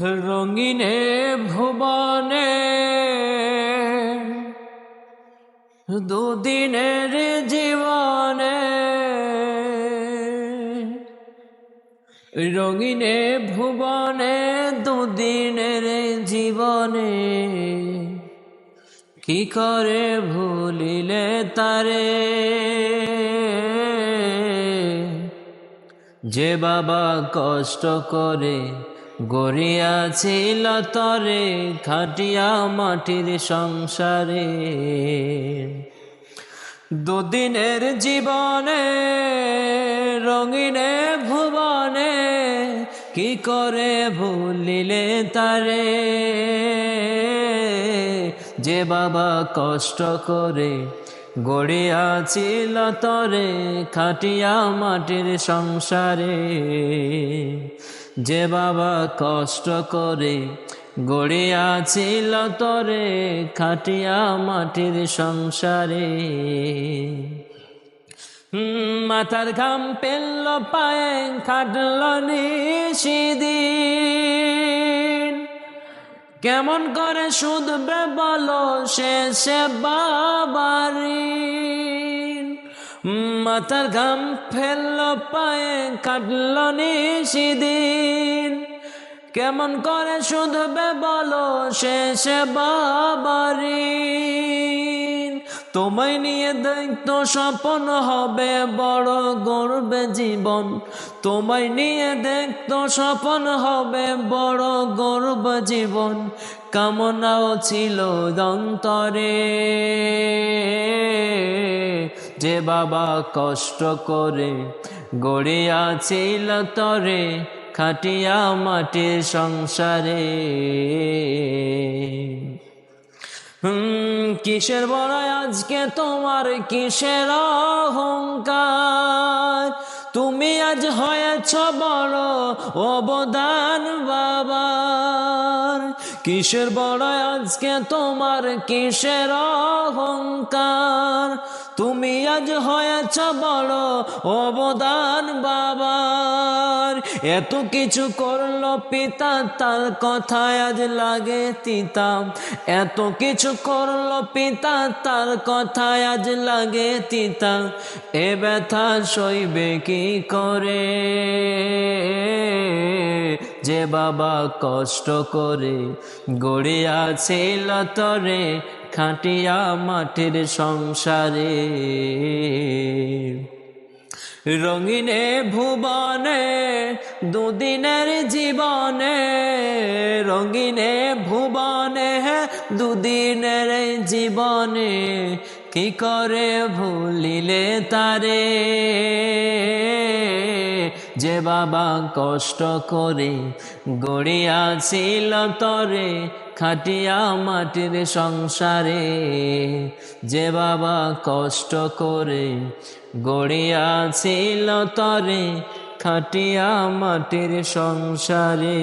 রঙিনে ভুবনে দুদিনের জীবনে রঙিনে ভুবনে দুদিনের জীবনে কি করে ভুলিলে তারে? যে বাবা কষ্ট করে গড়িয়াছিল তরে, খাটিয়া মাটির সংসারে। দুদিনের জীবনে, রঙিনে ভুবনে, কি করে ভুলিলে তারে? যে বাবা কষ্ট করে গড়িয়াছিল তরে, খাটিয়া মাটির সংসারে। যে বাবা কষ্ট করে গড়িয়াছিল তরে, খাটিয়া মাটির সংসারে। মাথার ঘাম পেল পায়ে, খাটল নিশিদিন কেমন করে শুধবে বলো সে বাবারি। মাথার ঘাম ফেলল পায়ে, কাটল নিশিদিন কেমন করে শুধবে বলো সে বাবারি। তোমায় নিয়ে দেখতো স্বপন হবে বড় গর্বে জীবন। তোমায় নিয়ে দেখতো স্বপন হবে বড় গর্ব জীবন। কামনাও ছিল দন্তরে যে বাবা কষ্ট করে গড়িয়াছিল তরে, খাটিয়া মাটির সংসারে। হুম, কিসের বড়াই আজকে তোমার কিসের অহংকার? তুমি আজ হয়েছ বড় অবদান বাবার। কিসের বড় আজকে তোমার কিসের অহংকার? তুমি আজ হয়েছ বড় অবদান বাবার। এত কিছু করল পিতা, তার কথায় আজ লাগে তিতা। এত কিছু করল পিতা, তার কথায় আজ লাগে তিতা। এ ব্যথা সইবে কি করে? যে বাবা কষ্ট করে গড়িয়া গড়িয়াছিল তরে, খাটিয়া মাটির সংসারে। রঙিনে ভুবনে দুদিনের জীবনে রঙিনে ভুবনে দুদিনের জীবনে কি করে ভুলিলে তারে? যে বাবা কষ্ট করে গড়িয়াছিল তরে, খাটিয়া মাটির সংসারে। যে বাবা কষ্ট করে গড়িয়াছিল তরে, খাটিয়া মাটির সংসারে।